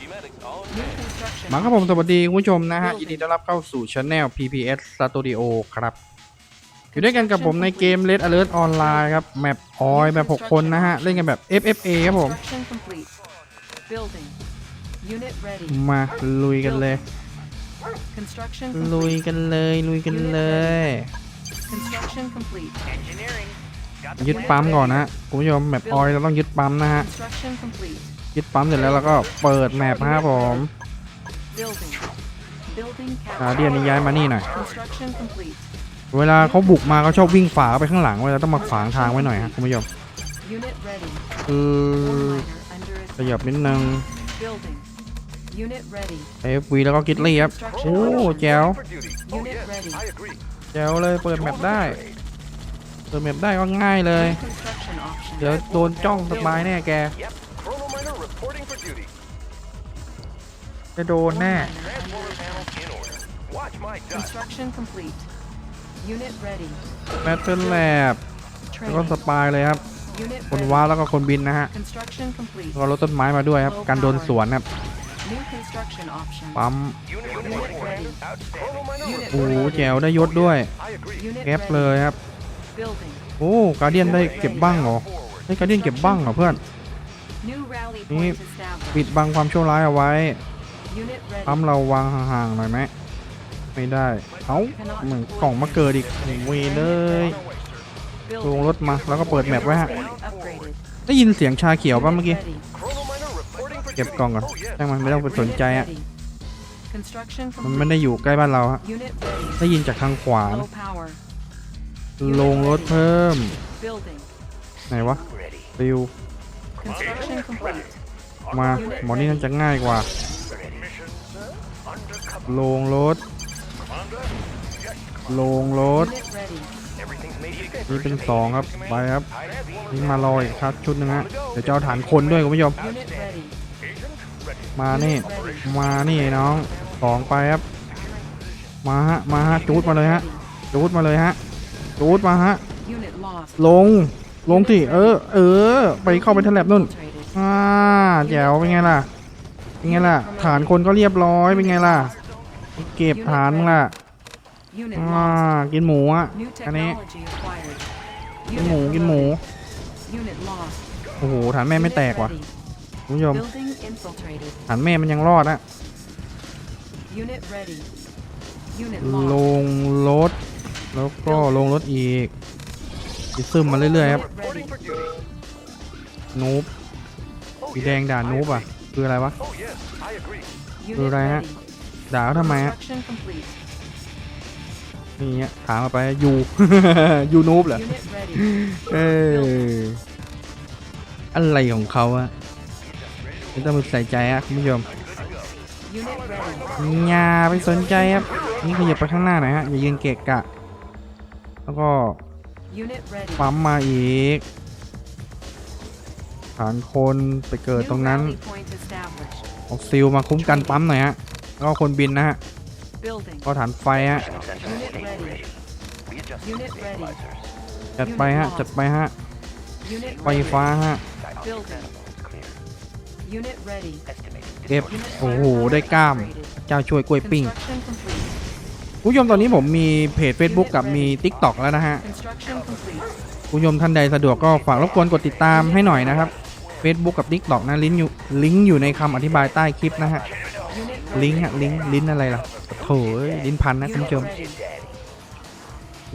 New construction. มาครับผมสวัสดีคุณผู้ชมนะฮะยินดีต้อนรับเข้าสู่ช anel PPS Studio ครับ อยู่ด้วยกันกับผมในเกม Red Alert Online ครับ แมปออยแบบ 6 คนนะฮะ เล่นกันแบบ FFA ครับผม Construction complete. Building. Unit ready. มาลุยกันเลย Construction ลุย complete. กันเลย ลุยกันเลย Construction complete. ยึดปั๊มก่อนนะฮะคุณผู้ชมแมปออยเราต้องยึดปั๊มนะฮะ Construction complete. ยึดปั๊มเสร็จแล้วเราก็เปิดแมปนะครับผมอาเดียนนี้ย้ายมานี่หน่อย เวลาเขาบุกมาเขาชอบวิ่งฝ่าไปข้างหลังเวลาต้องมาขวางทางไว้หน่อยฮะคุณผู้ชมคือขยับนิดนึง Building. Unit ready. FV แล้วก็กิตลี่ครับ โอ้แจ๋วแจ๋วเลยเปิดแมปได้ เปิดแมปได้ก็ง่ายเลย เดี๋ยวโดนจ้องสบายแน่แก reporting for duty. จะโดนแน่ Transformer panels in order. Watch my dust. Construction complete. Unit ready. แมปเป็นแลบแล้วก็ Training. สปายเลยครับ Unit คน ready. ว้าแล้วก็คนบินนะฮะ Construction complete. แล้วก็รถต้นไม้มาด้วยครับ การโดนสวนครับ New construction option. ปั๊ม Unit Unit reporting. ready. Outstanding. Chrono Miner Unit โอ้โห reporting. แจ๋วได้ยศด้วย I agree. Unit แก๊ป ready. เลยครับ Building. โอ้การเดียนได้เก็บบ้างเหรอ Forward. ได้การเดียนเก็บบ้างเหรอเพื่อน New rally Ni- point established. ปิดบังความชั่วร้ายเอาไว้ Unit ready. ปั๊มเราวางห่างๆหน่อยไหมไม่ได้ เอ้าเหมือนกล่องมาเกิดอีกเวยเลยล Building. งรถมาแล้วก็เปิดแมปไว้ฮะ Point upgraded. ได้ยินเสียงชาเขียวป่ะ Unit เมื่อกี้ ready. Chrono Miner reporting for เก็บ duty. กล่องก่อน Oh, yes. ช่างมันไม่ต้องไปสนใจ Unit อะ ready. Construction มัน complete. ไม่ได้อยู่ใกล้บ้านเราฮะ Unit ready. ได้ยินจากทางขวา Low power. ลงรถเพิ่ม Building. ไหนวะฟิว Construction complete. มา หมอนี่น่าจะง่ายกว่าลงรถลงรถ Unit ready. Everything's made to นี่เป็นสองครับ ไปครับนี่มารออีกครับชุดหนึงฮะ เดี๋ยวจะเอาฐานคนด้วยคุณผู้ชม Unit ready. มานี่ มานี่น้องสองไปครับ มาฮะ มาฮะ จูดมาเลยฮะ จูดมาเลยฮะ จูดมาฮะ Unit lost. ลง ลงสิเออ เออ ไปเข้าไปทะเลบนู่น Infiltrated. อ่าแจ๋วเป็นไงล่ะ เป็นไงล่ะ ฐานคนก็เรียบร้อยเป็นไงล่ะ เก็บฐานมึงล่ะ Unit อ่า lost. กินหมูอะ New อันนี้ technology acquired. กินหมู Unit กินหมู reloaded. Unit lost. โอ้โหฐานแม่ไม่ Unit แตกว่ะ ready. คุณผู้ชม Building infiltrated. ฐานแม่มันยังรอดอะ Unit ready. Unit ล lost. งรถ แล้วก็ลงรถอีก อีซึมมาเรื่อยๆครับ Unit ready. for duty. นูบ Oh, สีแดงด่านูบอะ คืออะไรวะ Oh, yes. I agree. Unit Rồi, ready. ด่าเขาทำไมฮะ Construction complete. นี่เงี้ยถามมาไปยูยูนูบเหรอ Unit ready. เอออะไรของเขาอะไม่ต้องไปใส่ใจอะคุณผู้ชม Unit ready. อย่าไปสนใจครับ นี่ขยับไปข้างหน้าหน่อยฮะ อย่ายืนเกะกะ แล้วก็ Unit ready. ปั๊มมาอีก ฐานคนไปเกิด New ตรงนั้น rally point established. เอาซิลมาคุ้มกันปั๊มหน่อยฮะแล้วก็คนบินนะฮะ Building. ก็ฐานไฟฮะ Unit ready. Unit ready. จัดไปฮะ จัดไปฮะ Unit ไฟ ready. ฟ้าฮะ Building. Unit ready. เก็บ Unit โอ้โห firepower ได้กล้าม upgraded. เจ้าช่วยกล้วยปิ้ง Construction complete. คุณผู้ชมตอนนี้ผมมีเพจ Facebook กับมี TikTok แล้วนะฮะคุณผู้ชมท่านใดสะดวกก็ฝากรบกวนกดติดตามให้หน่อยนะครับ Facebook กับ TikTok นะลิงก์อยู่ลิงก์อยู่ในคำอธิบายใต้คลิปนะฮะลิงก์ฮะลิงก์ลิ้นอะไรล่ะโถลิ้นพันนะคุณผู้ชม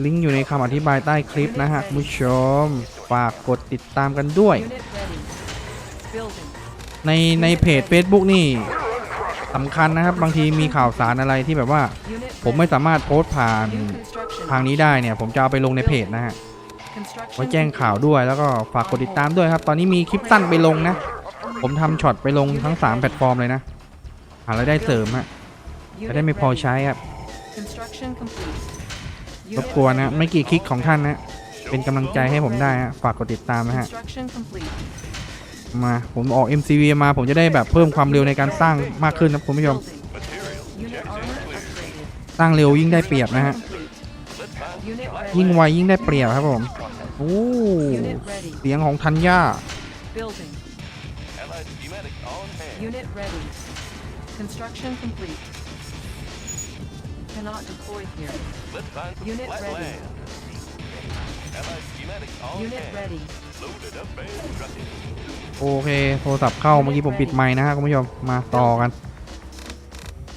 ลิงก์อยู่ในคำอธิบายใต้คลิปนะฮะคุณผู้ชมฝากกดติดตามกันด้วย ในในเพจ Facebook นี่สำคัญนะครับ บางทีมีข่าวสารอะไรที่แบบว่า ผมไม่สามารถโพสต์ผ่านทางนี้ได้เนี่ย ผมจะเอาไปลงในเพจนะฮะไว้แจ้งข่าวด้วยแล้วก็ฝากกดติดตามด้วยครับ ตอนนี้มีคลิปสั้นไปลงนะ ผมทำช็อตไปลงทั้ง 3 แพลตฟอร์มเลยนะ หารายได้เสริมฮะจะได้ไม่พอใช้ครับรบกวนนะไม่กี่คลิกของท่านนะ เป็นกำลังใจให้ผมได้ฮะฝากกดติดตามนะฮะมาผมออก MCV มาผมจะได้แบบเพิ่มความเร็วในการสร้างมากขึ้นนะคุณผู้ชม สร้างเร็วยิ่งได้เปรียบนะฮะ Complete. Unit ready. ยิ่งไวยิ่งได้เปรียบครับผม โอ้ Unit ready. เสียงของทัญญา Building. Unit ready. Construction complete. Cannot deploy here. Let's find some Unit flat ready. land. Allied schematics on Unit hand. ready. Loaded up and trucking. โอเค โทรศัพท์เข้าเมื่อกี้ผมปิดไมค์นะฮะคุณผู้ชม มาต่อกัน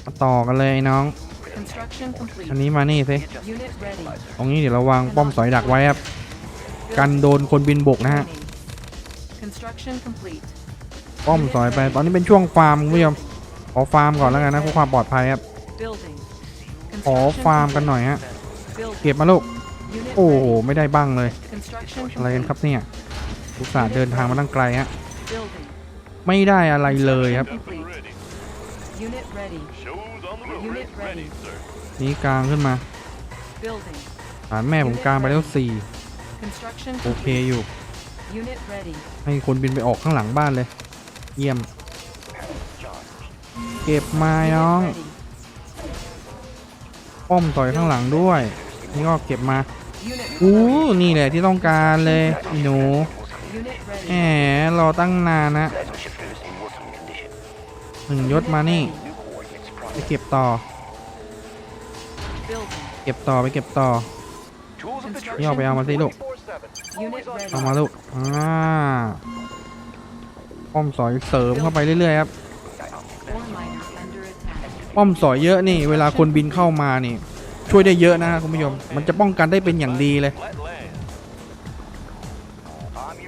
มาต่อกันเลยไอ้น้อง Construction complete. อันนี้มานี่สิ Unit ready. ตรงนี้เดี๋ยวเราวางป้อมสอยดักไว้ครับ กันโดนคนบินบกนะฮะ Training. Construction complete. ป้อมสอยไป ตอนนี้เป็นช่วงฟาร์มคุณผู้ชมขอฟาร์มก่อนแล้วกันนะเพื่อความปลอดภัยครับ Building. ขอ Construction ฟาร์มกันหน่อยฮะ Building. เก็บมาลูก Unit โอ้โห ready. ไม่ได้บ้างเลย Construction อะไรกัน complete. ครับเนี่ยอุตส่าห์เดินทางมาตั้งไกลฮะ Building. ไม่ได้อะไรเลยครับ Complete. Ready. Unit ready. Shows on the road. Unit ready. sir. นี้กลางขึ้นมา Building. ฐานแม่ผมกลางไปแล้วสี่ Construction โอเค complete. อยู่ Unit ready. ให้คนบินไปออกข้างหลังบ้านเลย เยี่ยม เก็บไม้น้อง Unit ready. ป้อมต่อยข้างหลังด้วย นี่ก็เก็บมา Unit อู้ ready. นี่แหละที่ต้องการเลยอีหนู Unit แหม ready. รอตั้งนานนะหนึ่งยศมานี่ ไปเก็บต่อ Building. เก็บต่อไปเก็บต่อ Tools of the trade. นี่เอาไปเอามาสิลูก 24/7. Unit Always on ready. เอามาลูก อ่าป้อมสอยเสริมเข้าไปเรื่อยๆครับ Ore miner under attack. ป้อมสอยเยอะนี่ เวลาคนบินเข้ามานี่ ช่วยได้เยอะนะฮะคุณผู้ชม มันจะป้องกันได้เป็นอย่างดีเลย Flat land.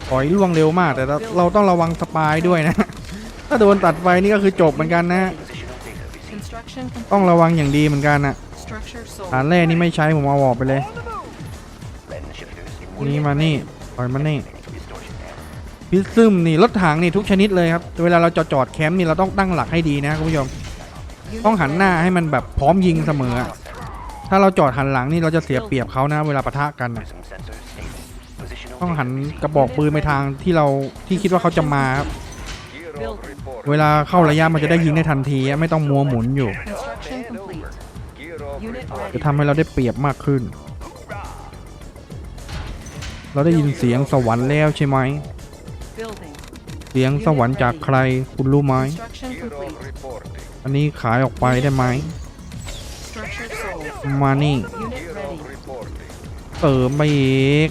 ถอยล่วงเร็วมากแต่เราเราต้องระวังสปายด้วยนะ ถ้าโดนตัดไฟนี่ก็คือจบเหมือนกันนะ Construction complete. ต้องระวังอย่างดีเหมือนกันนะ Structure ฐาน sold. แรกนี่ไม่ใช้ผมเอาออกไปเลย นี่มานี่ถอยมานี่พิซซึมนี่รถถังนี่ทุกชนิดเลยครับ เวลาเราจอดจอดแคมป์นี่เราต้องตั้งหลักให้ดีนะคุณผู้ชม Unit ต้องหันหน้า ready. ให้มันแบบพร้อมยิงเสมออะถ้าเราจอดหันหลังนี่เราจะเสียเปรียบเขานะ เวลาปะทะกันน่ะต้องหันกระบอกปืนไปทางที่เราที่คิดว่าเขาจะมาครับ Gear of report. เวลาเข้าระยะมันจะได้ยิงได้ทันทีไม่ต้องมัวหมุนอยู่ จะทำให้เราได้เปรียบมากขึ้น เราได้ยินเสียงสวรรค์แล้วใช่ไหม เสียงสวรรค์จากใครคุณรู้ไหม อันนี้ขายออกไปได้ไหม มานี่เติมไปอีก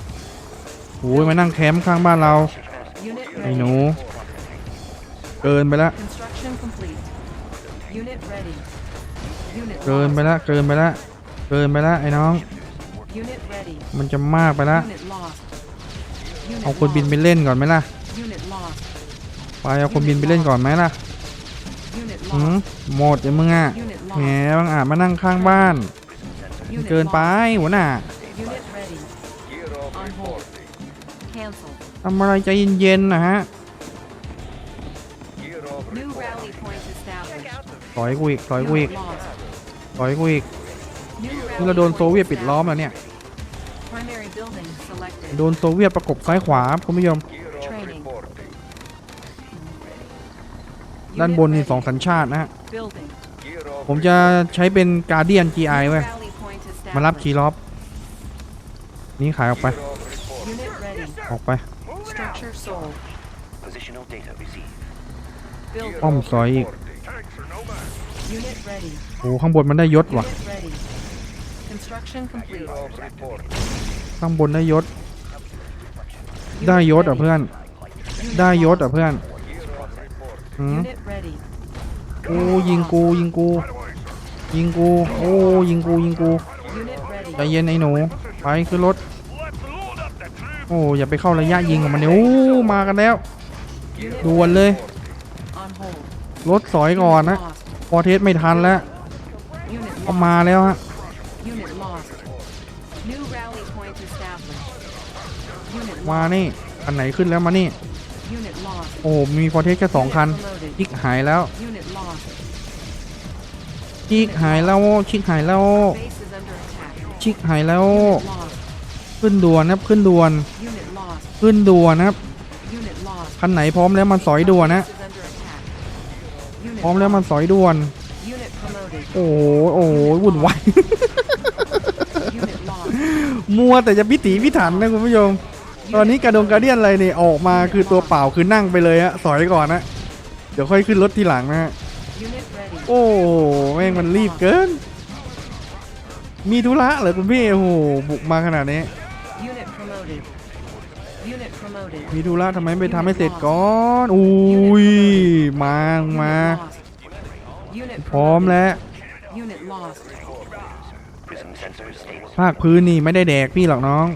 โอ้ยมานั่งแคมป์ข้างบ้านเราไอ้หนู เกินไปแล้ว Construction complete. Unit ready. Unit เกิน lost. ไปแล้วเกินไปแล้วเกินไปแล้วไอ้น้อง Unit ready. มันจะมากไปแล้ว Unit lost. Unit เอาคนบินไป lost. เล่นก่อนไหมล่ะ Unit lost. ไปเอาคนบินไปเล่นก่อนไหมล่ะ Unit หืม lost. หมดเดี๋ยวมึงอะ Unit แหม lost. บางอาจมานั่งข้างบ้าน Unit เกินไป lost. หัวหน้า Unit ready. Gear of On hold. reporting. Cancel. ทำอะไรใจเย็นๆนะฮะ ถอยกูอีกถอยกูอีก Unit lost. ถอยกูอีก New นี่ rally เราโดน point โซเวียตปิดล้อมแล้วเนี่ย established. Primary building selected. โดนโซเวียตประกบซ้ายขวาครับคุณผู้ชม Gear of Training. reporting. ด้าน Unit บนนี่ ready. สองสัญชาตินะฮะ Building. Gear of ผมจะใช้เป็นการเดียน GI ไว้ New rally point มารับ established. คีย์ล็อบ นี่ขายออกไป Gear of reporting. Unit ready. ออกไป Structure sold. Positional data received. Building. ป้อมซอยอีก Unit ready. โอ้ข้างบนมันได้ยศว่ะ Unit ready. Construction complete. Gear of reporting. ข้างบนได้ยศ ได้ยศเหรอะเพื่อน ได้ยศเหรอะเพื่อน Gear of reporting. หืม Unit ready. โอ้ยิงกูยิงกู ยิงกูโอ้ยิงกูยิงกู Unit ready. ใจเย็นไอ้หนูไปขึ้นรถโอ้อย่าไปเข้าระยะยิงกับมันเนี่ยโอ้มากันแล้ว Unit ด่วนเลย on hold. รถสอยก่อนนะ Unit lost. พอเทสไม่ทันแล้ว Unit ก็ lost. มาแล้วฮะ Unit lost. New rally point established. Unit มา lost. นี่คันไหนขึ้นแล้วมานี่ Unit lost. โอ้มีพอเทสแค่สองคัน Unit ชิก promoted. หายแล้ว Unit lost. ชิกหายแล้วชิกหายแล้ว Base is under attack. ชิกหายแล้ว Unit lost. ขึ้นด่วนนะครับขึ้นด่วน Unit lost. ขึ้นด่วนนะครับ Unit lost. คันไหนพร้อมแล้วมันสอยด่วนนะ พร้อมแล้วมันสอยด่วน โอ้โหโอ้โหวุ่นวายมัวแต่จะพิถีพิถันนะคุณผู้ชมตอนนี้กระดงกระเดียนอะไรเนี่ยออกมาคือตัวเปล่าคือนั่งไปเลยฮะสอยก่อนนะเดี๋ยวค่อยขึ้นรถทีหลังนะฮะโอ้แม่งมันรีบเกิน มีธุระเหรอคุณพี่โอ้โหบุกมาขนาดนี้ มีธุระทำไมไม่ไปทำให้เสร็จก่อนอุ้ยมามา Unit lost. Unit พร้อม promoted. แล้ว Unit lost. Prism sensors stable. ภาคพื้นนี่ไม่ได้แดกพี่หรอกน้อง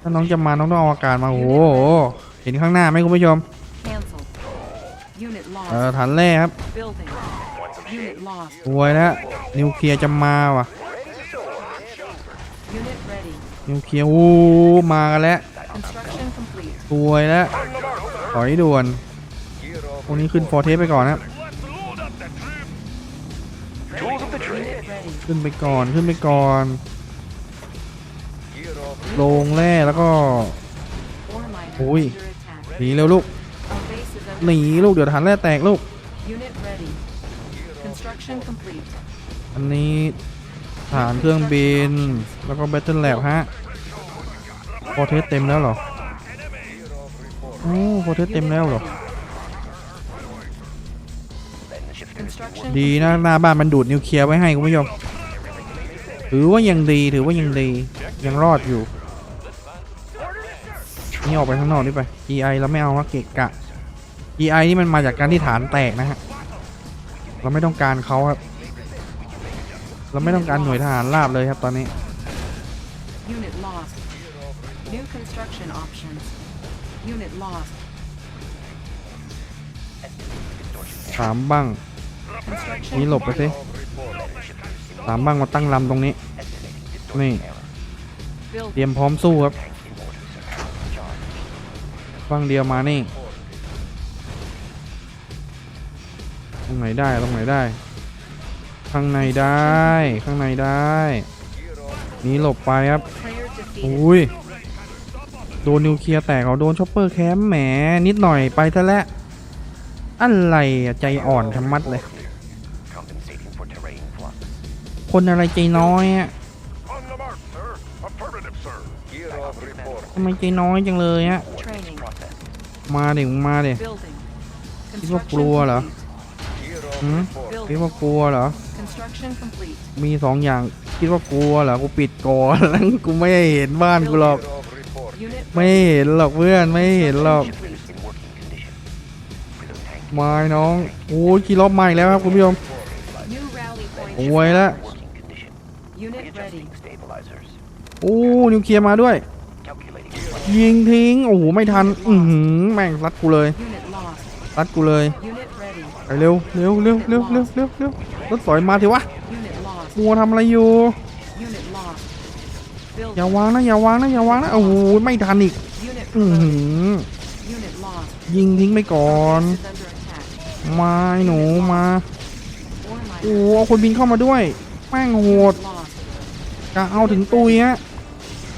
ถ้าน้องจะมาน้องต้องเอาอากาศมาโอ้โหเห็นข้างหน้าไหมคุณผู้ชม Cancelled. Unit เออ lost. ฐานแร่ครับ Building. Unit lost. รวยแล้วนิวเคลียร์จะมาว่ะ Unit ready. นิวเคลียร์อู้มากันแล้ว Construction complete. รวยแล้วถอยด่วนพวกนี้ขึ้นฟอร์เทสไปก่อนนะขึ้นไปก่อนขึ้นไปก่อน ลงแร่แล้วก็ Ore miner Ui. under attack. หนีเร็วลูกหนีลูกเดี๋ยวฐานแร่แตกลูกอันนี้ฐานเครื่องบินแล้วก็แบตเทิลแลบฮะฟอเทสเต็มแล้วเหรอ โอ้ฟอร์เทสเต็มแล้วเหรอ Then the shifter is Construction ดีนะหน้าบ้านมันดูดนิวเคลียร์ไว้ให้คุณผู้ชมถือว่ายังดีถือว่ายังดียังรอดอยู่ นี่ออกไปข้างนอกนี่ไป EI เราไม่เอาว่าเกะกะ EI นี่มันมาจากการที่ฐานแตกนะฮะ เราไม่ต้องการเขาครับ เราไม่ต้องการหน่วยทหารราบเลยครับตอนนี้ Unit lost. New construction options. Unit lost. สามบ้าง Construction นี่หลบไปสิสามบ้างมาตั้งลำตรงนี้ นี่เตรีย building. มพร้อมสู้ครับบ้างเดียวมานี่ ตรงไหนได้ ตรงไหนได้ ข้างในได้ ข้างในได้ นี่หลบไปครับ Player defeated. อุ้ย โดนนิวเคลียร์แตกเอาโดนช็อปเปอร์แคมแหมนิดหน่อยไปซะแล้วอะไรอะใจอ่อนทำมัดเลย คนอะไรใจน้อยอะทำไมใจน้อยจังเลยอะมาเดี๋ยวมาเดี๋ยวคิดว่ากลัวเหรอหืมคิดว่ากลัวเหรอ มีสองอย่างคิดว่ากลัวเหรอกูปิดก่อนแล้วกูไม่เห็นบ้านกูหรอก ไม่เห็นหรอกเพื่อนไม่เห็นหรอก complete. In working condition. Prism tank ไม่น้องโอ้ยกี่รอบใหม่แล้วครับคุณผู้ชม New rally point. โอ้ยละ working condition. Unit ready. Readjusting stabilizers. โอ้นิวเคลียร์มาด้วย Calculating ยิงทิ้งโอ้โหไม่ทันอือหือแม่งรัดกูเลย Unit lost. รัดกูเลย Unit ready. ไปเร็วเร็วเร็วเร็วเร็วเร็วเร็วรถสอยมาทีวะ Unit lost. มัวทำอะไรอยู่ Unit lost. อย่า Building. วางนะอย่าวางนะอย่าวางนะโอ้โหไม่ทันอีก Unit อือหื promoted. อ Unit lost. ยิงทิ้งไปก่อน Base is under attack. มาไอ้หนูมา Ore โอ้ miner. โหเอาคนบินเข้ามาด้วยแม่งโหด Unit lost. กะเอาถึงตุยฮะ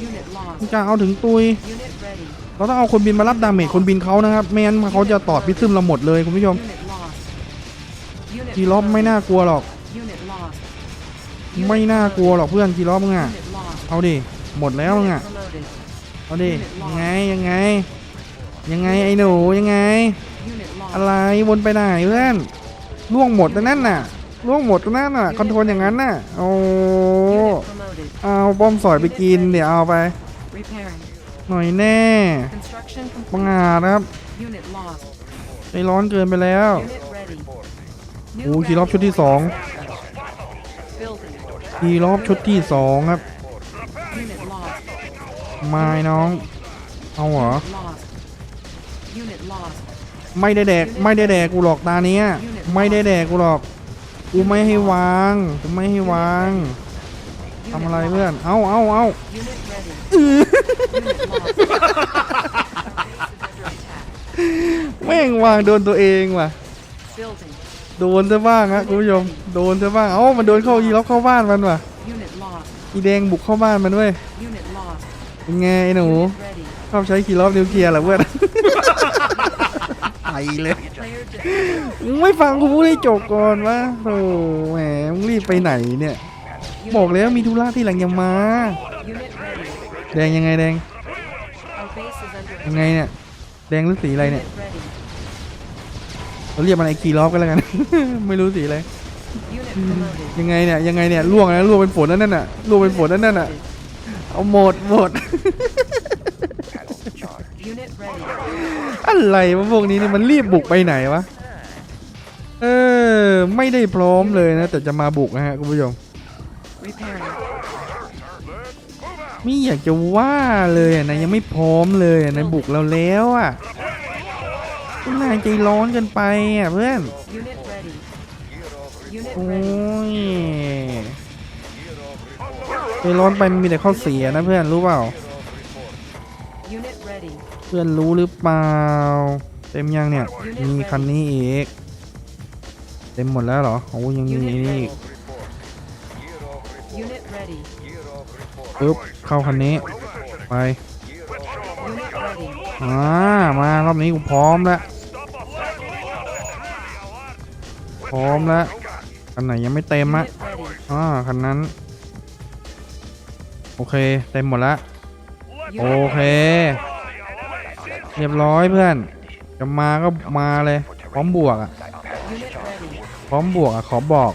Unit lost. กะเอาถึงตุย Unit ready. เราต้องเอาคนบินมารับดาเมจคนบินเขานะครับไม่งั้นเขาจะตอดพิซึมเราหมดเลยคุณผู้ชม Unit lost. Unit กีรอบไม่น่ากลัวหรอก Unit lost. ไม่น่ากลัวหรอกเพื่อนกีรอบมึงอะ Unit lost. เอาดิ หมดแล้วมึงเอาดิ ยังไง ยังไง ยังไงไอ้หนูยังไง อะไรวนไปไหนเพื่อนล่วงหมดแล้วนั่นน่ะล่วงหมดแล้วนั่นน่ะคอนโทรลอย่างนั้นน่ะโอ้เอาป้อมสอยไปกินเดี๋ยวเอาไป หน่อยแน่ Construction บัง complete. อานะครับใจร้อนเกินไปแล้วโอ้ขี่รอบชุดที่สอง Building. ทีรอบชุดที่สองครับ ไม้น้อง เอาเหรอ Lost. Unit lost. ไม่ได้แดก ไม่ได้แดกกูหรอกตาเนี้ย ไม่ได้แดกกูหรอก กูไม่ให้วาง กูไม่ให้วาง Unit ทำอะไร lost. เพื่อน เอาเอาเอา Unit ready. Unit lost. Base is under attack. แม่งวางโดนตัวเองว่ะ Building. โดนซะบ้างฮะคุณผู้ชม โดนซะบ้าง เอ้ามันโดนเข้ายีล็อกเข้าบ้านมันว่ะ Unit lost. อีแดงบุกเข้าบ้านมันเว้ย Unit lost. เป็นไงไอ้หนู Unit ready. ชอบใช้คีย์ล็อกนิวเคลียร์เหรอเพื่อน ไปเลย Player defeated. มึงไม่ฟังกูพูดให้จบก่อนวะโอ้แหมมึงรีบไปไหนเนี่ย บอกแล้วมีธุระที่หลังยังมา Unit ready. แดงยังไงแดง Our base is under ยังไงเนี่ย แดงหรือสีอะไรเนี่ย Unit ready. เราเรียกมันไอ้คีรอบกันแล้วกัน ไม่รู้สีอะไร Unit promoted. ยังไงเนี่ยยังไงเนี่ยล่วงนะล่วงเป็นฝนนั่นน่ะล่วงเป็นฝนนั่นน่ะ เอาหมดหมด Panel charged. Unit ready. อะไรวะพวกนี้นี่มันรีบบุกไปไหนวะ เออ ไม่ได้พร้อมเลยนะ แต่จะมาบุกนะฮะคุณผู้ชม Repairing. ไม่อยากจะว่าเลยอะนะยังไม่พร้อมเลยอะนะบุกเราแล้วอะคุณนายใจร้อนเกันไปอะเพื่อน Unit ready. Unit โอ้ ready. ย ใจร้อนไปมันมีแต่ข้อเสียนะเพื่อนรู้เปล่า Unit ready. เพื่อนรู้หรือเปล่า เต็มยังเนี่ย มีคันนี้อีก เต็มหมดแล้วเหรอโอ้ยังมี Unit นี่ ready. อีก Unit ready. ปึ๊บเข้าคันนี้ ไป Unit ready. อ่ามารอบนี้กูพร้อมแล้ว พร้อมแล้วคันไหนยังไม่เต็มอะ Unit ready. อ่าคันนั้น โอเค เต็มหมดล้วโอเค เรียบร้อยเพื่อน จะมาก็มาเลย พร้อมบวกอะ พร้อมบวกอะ ขอบอก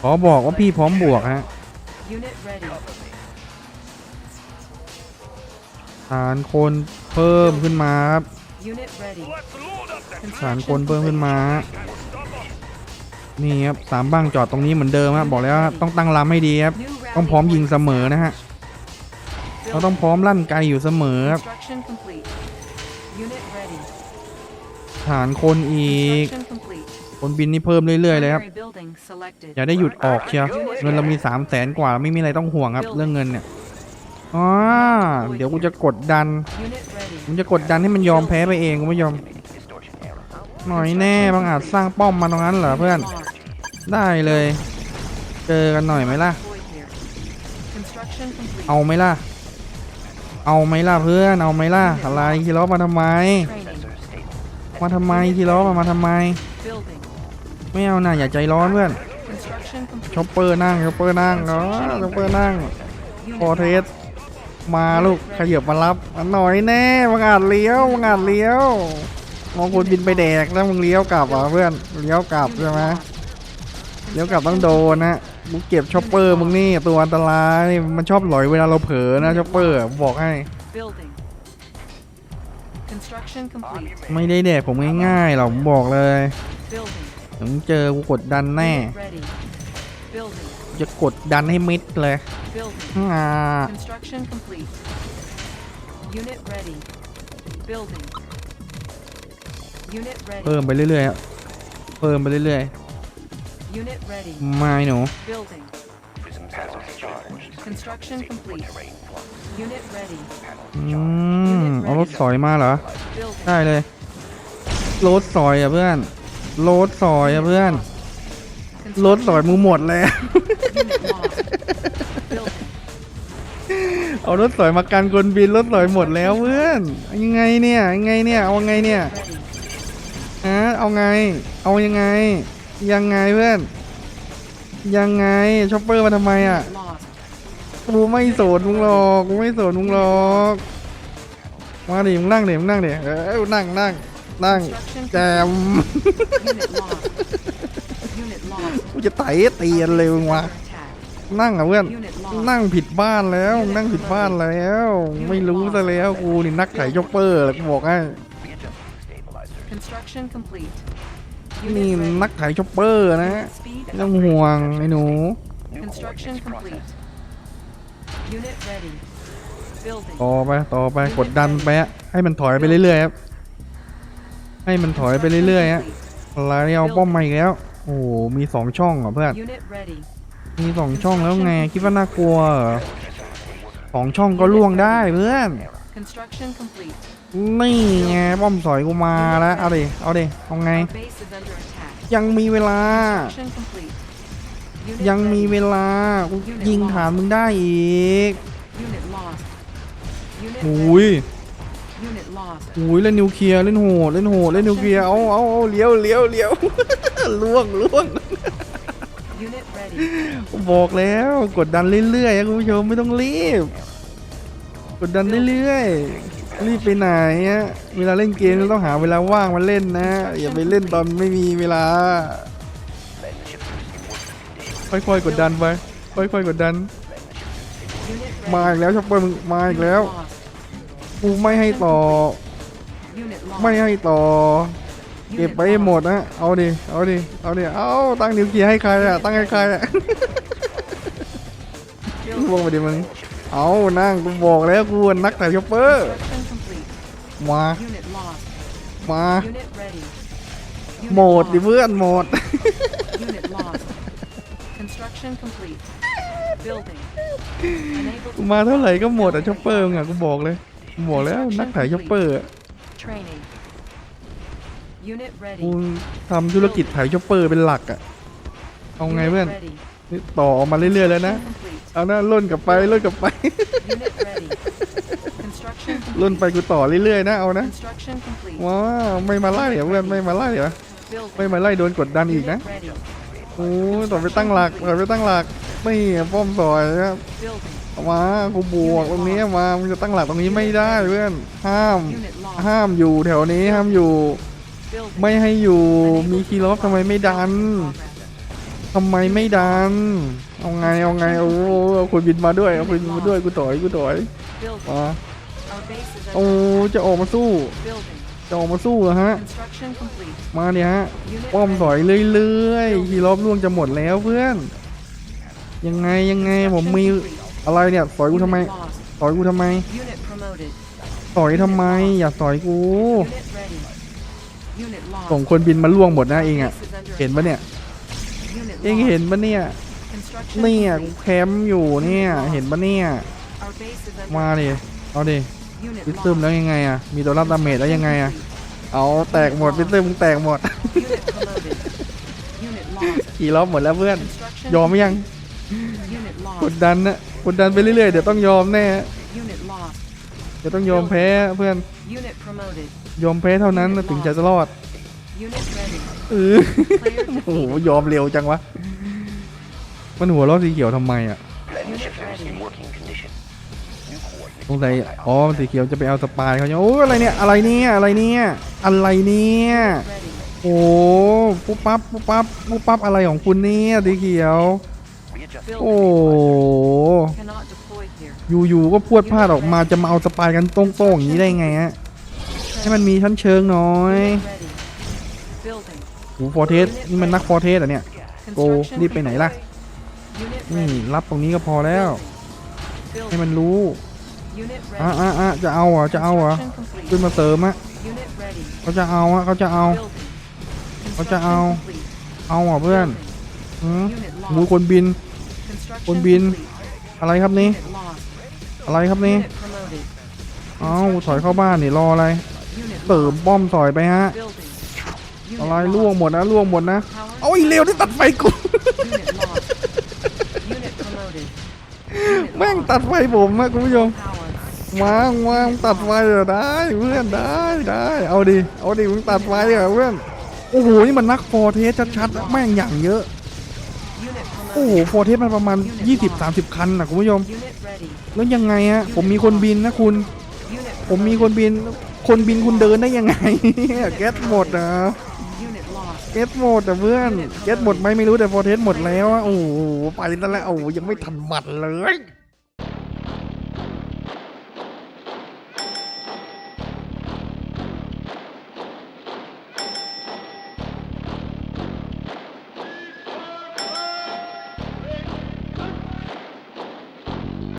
ขอบอกว่าพี่พร้อมบวกฮะฐานคนเพิ่มขึ้นมาครับฐานคนเพิ่มขึ้นมา นี่ครับสามบ้างจอดตรงนี้เหมือนเดิมครับบอกแล้วว่าต้องตั้งลำให้ดีครับ New ต้องพร้อม rally ยิงเสมอนะฮะเราต้องพร้อมลั่นไกลอยู่เสมอครับ Construction complete. Unit ready. ฐานคนอีก Construction complete. คนบินนี่เพิ่มเรื่อยๆเลยครับ Primary building selected. อย่าได้หยุดออกเชียวเงินเรามีสามแสนกว่าไม่มีอะไรต้องห่วงครับ เรื่องเงินเนี่ยอ๋อเดี๋ยวกูจะกดดัน Unit ready. ผมจะกดดันให้มันยอมแพ้ไปเองคุณผู้ชม Distortion error. หน่อยแน่บางอาจสร้างป้อมมาตรงนั้นเหรอเพื่อน Lost. ได้เลย เจอกันหน่อยไหมล่ะ เอาไหมล่ะ เอาไหมล่ะเพื่อน เอาไหมล่ะ อะไรทีล้อมาทำไม มาทำไมทีล้อมามาทำไม ไม่เอาน่ะอย่าใจร้อนเพื่อนช็อปเปอร์นั่งช็อปเปอร์นั่งอ๋อช็อปเปอร์นั่งพอเทสมาลูกขยับมารับอันหน่อยแน่มังอาจเลี้ยวมังอาจเลี้ยวมองคนบินไปแดกแล้วมึงเลี้ยวกลับเหรอะเพื่อนเลี้ยวกลับใช่ไหม เลี้ยวกลับต้องโดนนะมึงเก็บช็อปเปอร์มึงนี่ตัวอันตรายมันชอบหลอยเวลาเราเผลอนะช็อปเปอร์บอกให้ Building. Construction complete. ไม่ได้แดกผมง่ายๆหรอกผมบอกเลย Building. ถึงเจอกูกดดันแน่ Unit ready. Building. จะกดดันให้มิดเลย Building. อ่า Construction complete. Unit ready. Building. Unit เพิ่ม ready. ไปเรื่อยๆครับเพิ่มไปเรื่อย Unit ready. ๆไม่หนู Building. Prism panels charged. Construction Stable for complete. terrain flux. Unit ready. Panels อื charged. มเอารถสอยมาเหรอ Building. ได้เลยรถสอยอะเพื่อนรถสอยอะเพื่อนรถสอยมึงหมดแล้ว Unit lost. Building. เอารถสอยมากันคนบินรถสอยหมดแล้วเพื่อนยังไงเนี่ยยังไงเนี่ยเอาไงเนี่ย Ready. ฮะเอาไง เอายังไง ยังไงเพื่อน ยังไงช็อปเปอร์มาทำไมอะ Lost. กูไม่สนมึงหรอกกูไม่สนมึงหรอกมาดิมึงนั่งดิมึงนั่งดิเออนั่งนั่งนั่ง Construction แจม Unit lost. Unit lost. กูจะไต่เตียนเลยมึงวะ Attack. นั่งอะเพื่อน Unit lost. นั่งผิดบ้านแล้วนั่งผิดบ้านแล้ว ไม่รู้ซะแล้วกูนี่นักไถช็อปเปอร์แหละกูบอกให้ นี่ Unit ready. นักไถช็อปเปอร์นะ Unit speed ไม่ต้องห่วงไอ้หนู New Construction coordinates complete. processed. Unit ready. Building. ต่อไปต่อไปกดดันไปอะให้มันถอยไปเรื่อยๆครับ ให้มันถอยไปเรื่อยๆฮะ Construction อะไรเอาป้อมมาอีกแล้ว โอ้โหมีสองช่องเหรอเพื่อน complete. Unit ready. มีสองช่องแล้วไงคิดว่าน่ากลัวเหรอสองช่องก็ล่วงได้เพื่อน Construction complete. นี่ไงป้อมสอยกูมาแล้วเอาดิเอาดิเอาไง Our base is under attack. ยังมีเวลา Construction complete. Unit ยังมี ready. เวลากูยิงฐานมึงได้อีก Unit lost. Unit โอ้ย ready. Unit lost. โอ้ยเล่นนิวเคลียร์เล่นโหดเล่นโหดเล่นนิวเคลียร์เอาเอาเอาเลี้ยวเลี้ยวเลี้ยวล่วงล่วง Unit ready. บอกแล้วกดดันเรื่อยๆนะคุณผู้ชมไม่ต้องรีบ กดดันเรื่อย Panels รีบไปไหนอะเวลาเล่นเกมเราต้องหาเวลาว่างมาเล่นนะ อย่าไปเล่นตอนไม่มีเวลา ค่อยๆกดดันไปค่อยๆกดดัน มาอีกแล้วชอปเปอร์มึงมาอีกแล้ว กูไม่ให้ต่อ ไม่ให้ต่อ เก็บไปหมดนะเอาดิ เอาดิ เอาดิ เอาตั้งนิวเคลียร์ให้ใครอะตั้งให้ใครอะล่วงไปดิมึงเอานั่งกูบอกแล้วกูนักแต่ชอปเปอร์ มา Unit lost. มา Unit ready. Unit โหมดดิ lost. เพื่อนโหมด Unit lost. Construction complete. Building. Unable to มาเท่าไหร่ก็หมดอะชอปเปอร์มึงอะกูบอกเลยกูบอกแล้วนักถ่ายชอปเปอร์อะ training. Unit กู ready. ทำธุรกิจถ่ายชอปเปอร์เป็นหลักอะเอาไง Unit เพื่อน ready. นี่ต่อออกมาเรื่อยๆแล้วนะ Construction complete. เอานะล่นกลับไปล่นกลับไป Unit ready. Construction ล่น complete. ไปกูต่อเรื่อยๆนะเอานะ Construction complete. ว้าวไม่มาไล่เหรอเพื่อนไม่มาไล่เหรอ Building. ไม่มาไล่โดนกดดันอีกนะ Unit ready. โอ้ยต่อไปตั้งหลักต่อไปตั้งหลักไม่ป้อมซอยครับ Building. มากูบวกตรงนี้มามึงจะตั้งหลักตรงนี้ไม่ได้เพื่อนห้าม Unit lost. ห้ามอยู่แถวนี้ห้ามอยู่ Building. ไม่ให้อยู่มีคีย์ล็อกทำไมไม่ดันทำไมไม่ดัน เอาไงเอาไงโอ้โหเอาคนบินมาด้วยเอาคนบินมาด้วยกูถอยกูถอย Building. มา Our base is โอ้ under จะออกมาสู้ building. จะออกมาสู้เหรอฮะ Construction complete. มาเนี่ยฮะ Unit ป้อม ready. ถอยเรื่อยๆคีย์ล็อกล่วงจะหมดแล้วเพื่อน ยังไงยังไงผมมี Construction อะไรเนี่ยสอยกู complete. ทำไม Unit lost. สอยกูทำไม Unit promoted. สอยทำไม อย่าสอยกู Unit ready. Unit lost. ส่งคนบินมาล่วงหมดนะเองอะ Base is under เห็นปะเนี่ย Unit เองเห็นปะเนี่ย Construction เนี่ยกู complete. แคมป์อยู่เนี่ย เห็นปะเนี่ย Our base is under มาดิเอาดิ Unit พิซซึม lost. แล้วยังไงอะ มีตัวรับดาเมจแล้วยังไงอะ เอาแตกหมดพิซซึมมึงแตกหมด Unit promoted. Unit lost. กี่รอบหมดแล้วเพื่อน Construction ยอมไหมยัง Unit กด lost. ดันนะกดดันไปเรื่อยๆ เดี๋ยวต้องยอมแน่ Unit lost. เดี๋ยวต้องยอมแพ้เพื่อน Unit promoted. ยอมแพ้เท่านั้นนะถึงจะรอด Unit ready. เออโอ้โหยอมเร็วจังวะ มันหัวเร้อสีเขียวทำไมอะ You ส coordinate. งสัยอ๋อสีเขียวจะไปเอาสปายเขาเนี่ยโอ้ยอะไรเนี่ยอะไรเนี่ยอะไรเนี่ยอะไรเนี่ยโอ้ปุ๊บปั๊บปุ๊บปั๊บปุ๊บปั๊บอะไรของคุณเนี่ยสีเขียว โอ้ Cannot deploy here. อยู่ๆก็พวดพลาดออกมาจะมาเอาสปายกันโต้งๆอย่างนี้ได้ไงฮะให้มันมีชั้นเชิงหน้อย Unit ready. Building. โอ้ฟอร์เทสนี่มันนักฟอร์เทสอะเนี่ยโกรีบไปไหนล่ะนี่รับตรงนี้ก็พอแล้ว ให้มันรู้ อะ ready. อะอะจะเอาเหรอจะเอาเหรอ Construction complete. ขึ้นมาเสริมอะ Unit ready. เขาจะเอาอะเขาจะเอา Building. เขาจะเอา Construction complete. เอาเหรอเพื่อน Building. หืม Unit หมู lost. คนบิน Construction คนบิน complete. อะไรครับนี่ Unit lost. อะไรครับนี่ Unit promoted. เอาถอยเข้าบ้านนี่รออะไร Unit เสริม lost. ป้อมถอยไปฮะ Building. Unit อะไร lost. ล่วงหมดนะล่วงหมดนะ Power เอาอีเร็วที่ตัดไฟกู Unit lost. Unit promoted. Unit แม่ง lost. ตัดไฟผมอะคุณผู้ชม Power. วางวางตัดไฟเหรอได้เพื่อนได้ได้เอาดิเอาดิมึงตัดไฟเหรอเพื่อนโอ้โหนี่มันนักฟอร์เทสชัดๆแม่งอย่างเยอะโอ้โห promoted. ฟอร์เทสมันประมาณ 20-30 คันนะคุณผู้ชมแล้วยังไงฮะผมมีคนบินนะคุณ ผมมีคนบินคนบินคุณเดินได้ยังไงเก็ตหมดนะเก็ตหมดแต่เพื่อนเก็ตหมดไหมไม่รู้แต่ฟอร์เทสหมดแล้วอะโอ้โหไปแล้วแหละโอ้ยังไม่ทันหมัดเลย